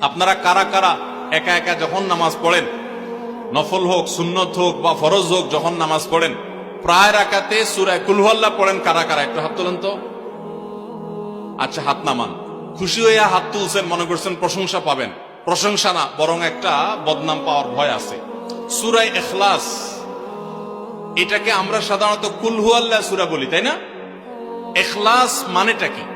আপনারা কারা কারা একা একা যখন নামাজ পড়েন, নফল হোক, সুন্নত হোক বা ফরজ হোক, যখন নামাজ পড়েন, প্রায় রাকাতে সুরায় কুলহল্লা পড়েন কারা কারা? একটু হাত তোলেন তো। আচ্ছা হাত নামান। খুশি হইয়া হাত তুলছেন, মনে করছেন প্রশংসা পাবেন। প্রশংসা না, বরং একটা বদনাম পাওয়ার ভয় আছে। সুরাই এখলাস এটাকে আমরা সাধারণত কুলহু আল্লাহ সুরা বলি, তাই না? এখলাস মানেটা কি?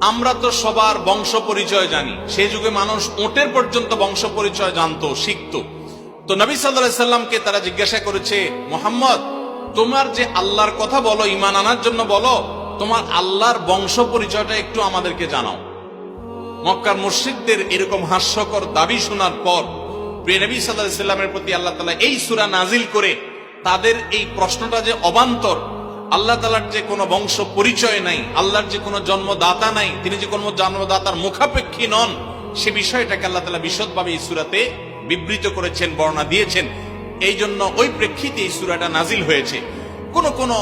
আমরা তো সবার বংশ পরিচয় জানি। সে যুগে মানুষ ওটের পর্যন্ত বংশ পরিচয় জানতো, শিখতো। তো নবী সাল্লাহ সাল্লামকে তারা জিজ্ঞাসা করেছে, মোহাম্মদ, তোমার যে আল্লাহর কথা বলো ইমান আনার জন্য বলো, তোমার আল্লাহর বংশ পরিচয়টা একটু আমাদেরকে জানাও। মক্কার মসজিদদের এরকম হাস্যকর দাবি শোনার পর প্রিয়নবী সাল্লাহ সাল্লামের প্রতি আল্লাহ তালা এই সুরা নাজিল করে তাদের এই প্রশ্নটা যে অবান্তর আল্লাহ তালার যে কোনো বংশ পরিচয় নাই, আল্লাহর যে কোনো জন্মদাতা নাই, তিনি যে কোনো জন্মদাতার মুখাপেক্ষী নন, সে বিষয়টাকে আল্লাহ তালা বিশদভাবে এই সুরাতে বিবৃত করেছেন, বর্ণনা দিয়েছেন। এই জন্য ওই প্রেক্ষিতে এই সুরাটা নাজিল হয়েছে। কোন কোন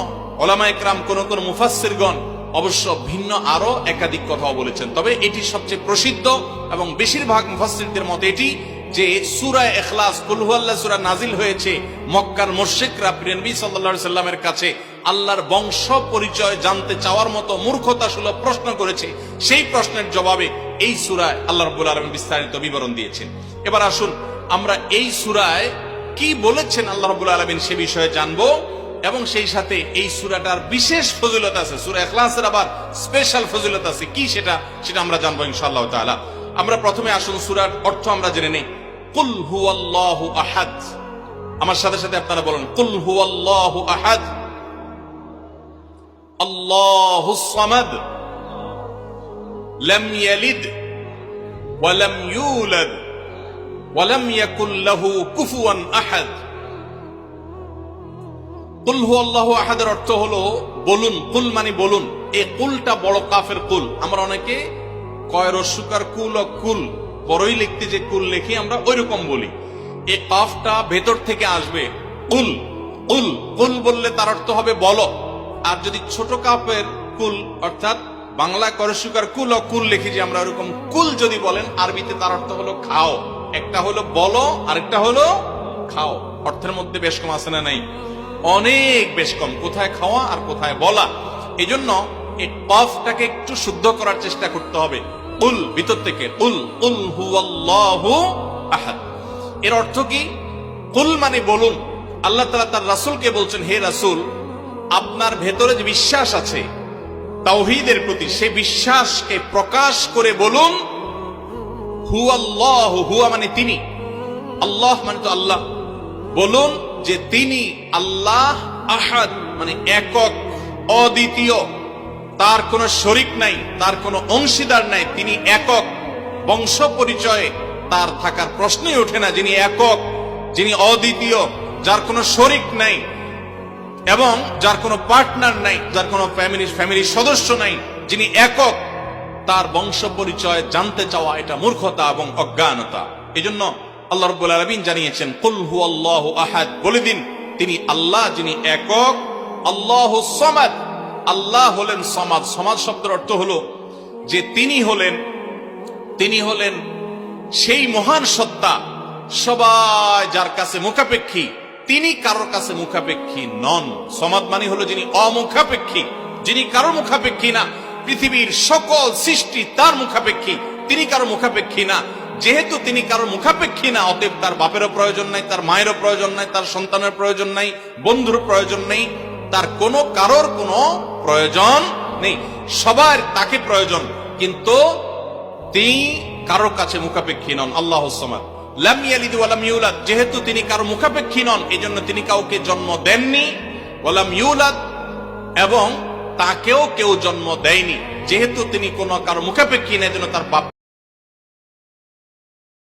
ওলামা একরাম, কোন কোন মুফাসিরগণ অবশ্য ভিন্ন আরও একাধিক কথাও বলেছেন। তবে এটি সবচেয়ে প্রসিদ্ধ এবং বেশিরভাগ মুফাসিরদের মতে এটি যে সুরা এখলাস কুলহুয়াল্লাহ সুরা নাজিল হয়েছে মক্কার মোর্শেকরা প্রিয়নবী সাল্লা সাল্লামের কাছে আল্লাহর বংশ পরিচয় জানতে চাওয়ার মতো মূর্খতা সুলভ প্রশ্ন করেছে। সেই প্রশ্নের জবাবে এই সুরায় আল্লাহ রব্বুল আলম বিস্তারিত বিবরণ দিয়েছেন। এবার আসুন, আমরা এই সুরায় কি বলেছেন আল্লাহ রব্বুল আলমিন সে বিষয়ে জানব এবং সেই সাথে এই সুরাটার বিশেষ ফজিলত আছে। সুরা এখলাসের আবার স্পেশাল ফজিলত আছে। কি সেটা? সেটা আমরা জানব ইনশাআল্লাহ তাআলা। আমরা প্রথমে আসুন, সুরার অর্থ আমরা জেনে নেই। কুল হুয়াল্লাহু আহাদ। আমার সাথে সাথে আপনারা বলুন, কুল হুয়াল্লাহু আহাদ। লাম ইয়ালিদ ওয়া লাম ইউলাদ ওয়া লাম ইয়াকুল লাহু কুফুয়ান আহাদ। কুল হু আল্লাহ আহাদের অর্থ হলো বলুন, কুল মানে বলুন। এই কুলটা বড় কাফের কুল। আমরা অনেকে কয় রস্যকার কুল ও কুল, বড়ই লিখতে যে কুল লিখি, আমরা ওই রকম বলি। এই কাফটা ভেতর থেকে আসবে। কুল কুল কুল বললে তার অর্থ হবে বলো আর যদি ছোট কাপের কুল, অর্থাৎ বাংলা করসুকার কুল ও কুল লিখি যে আমরা ওরকম কুল যদি বলেন, আরবিতে তার অর্থ হলো খাও। একটা হলো বলো, আরেকটা হলো খাও। অর্থের মধ্যে বেশ কম আছে না নাই? অনেক বেশ কম। কোথায় খাওয়া আর কোথায় বলা? এই জন্য এই কফটাকে একটু শুদ্ধ করার চেষ্টা করতে হবে। উল ভিতর থেকে উল উল হুয়াল্লাহু আহাদ। এর অর্থ কি? কুল মানে বলুন। আল্লাহ তালা তার রাসুলকে বলছেন, হে রাসুল আপনার ভেতরে যে বিশ্বাস আছে, তাওহিদের প্রতি, সে বিশ্বাসকে প্রকাশ করে বলুন, হু আল্লাহ, হুয়া মানে তিনি। আল্লাহ মানে তো আল্লাহ। বলুন যে তিনি আল্লাহ আহাদ মানে একক, অদ্বিতীয়। তার কোনো শরিক নাই, তার কোনো অংশীদার নাই, তিনি একক। বংশ পরিচয়ে তার থাকার প্রশ্নই ওঠে না যিনি একক, যিনি অদ্বিতীয়, যার কোনো শরিক নাই। এবং যার কোনো পার্টনার নাই, যার কোনো ফ্যামিলি ফ্যামিলির সদস্য নাই, যিনি একক, তার বংশ পরিচয় জানতে চাওয়া এটা মূর্খতা এবং অজ্ঞানতা। এই জন্য আল্লাহ রব্বুল আলমিন জানিয়েছেন, কুল হু আল্লাহ আহাদ। বলে দিন, তিনি আল্লাহ যিনি একক, আল্লাহ সমাদ। আল্লাহ হলেন সমাজ সমাজ শব্দের অর্থ হলো যে তিনি হলেন তিনি হলেন সেই মহান সত্তা, সবাই যার কাছে মুখাপেক্ষী। তিনি কারোর কাছে মুখাপেক্ষী নন। সমাদ মানে হলো যিনি অমুখাপেক্ষী, যিনি কারও মুখাপেক্ষী না। পৃথিবীর সকল সৃষ্টি তার মুখাপেক্ষী, তিনি কারও মুখাপেক্ষী না। যেহেতু তিনি কারও মুখাপেক্ষী না, অতএব তার বাপেরও প্রয়োজন নাই, তার মায়েরও প্রয়োজন নাই, তার সন্তানের প্রয়োজন নাই, বন্ধুর প্রয়োজন নেই, তার কোনো কারোর কোনো প্রয়োজন নেই। সবার তাকে প্রয়োজন, কিন্তু তিনি কারোর কাছে মুখাপেক্ষী নন। আল্লাহ সমাদ। লাম ইয়ালিদ ওয়ালাম ইউলাদ। যেহেতু তিনি কারও মুখাপেক্ষী নন এই জন্য তিনি কাউকে জন্ম দেননি। ওয়ালাম ইউলাদ, এবং তাকেও কেউ জন্ম দেয়নি। যেহেতু তিনি কোনো কারও মুখাপেক্ষী নেই জন্য তার বাপ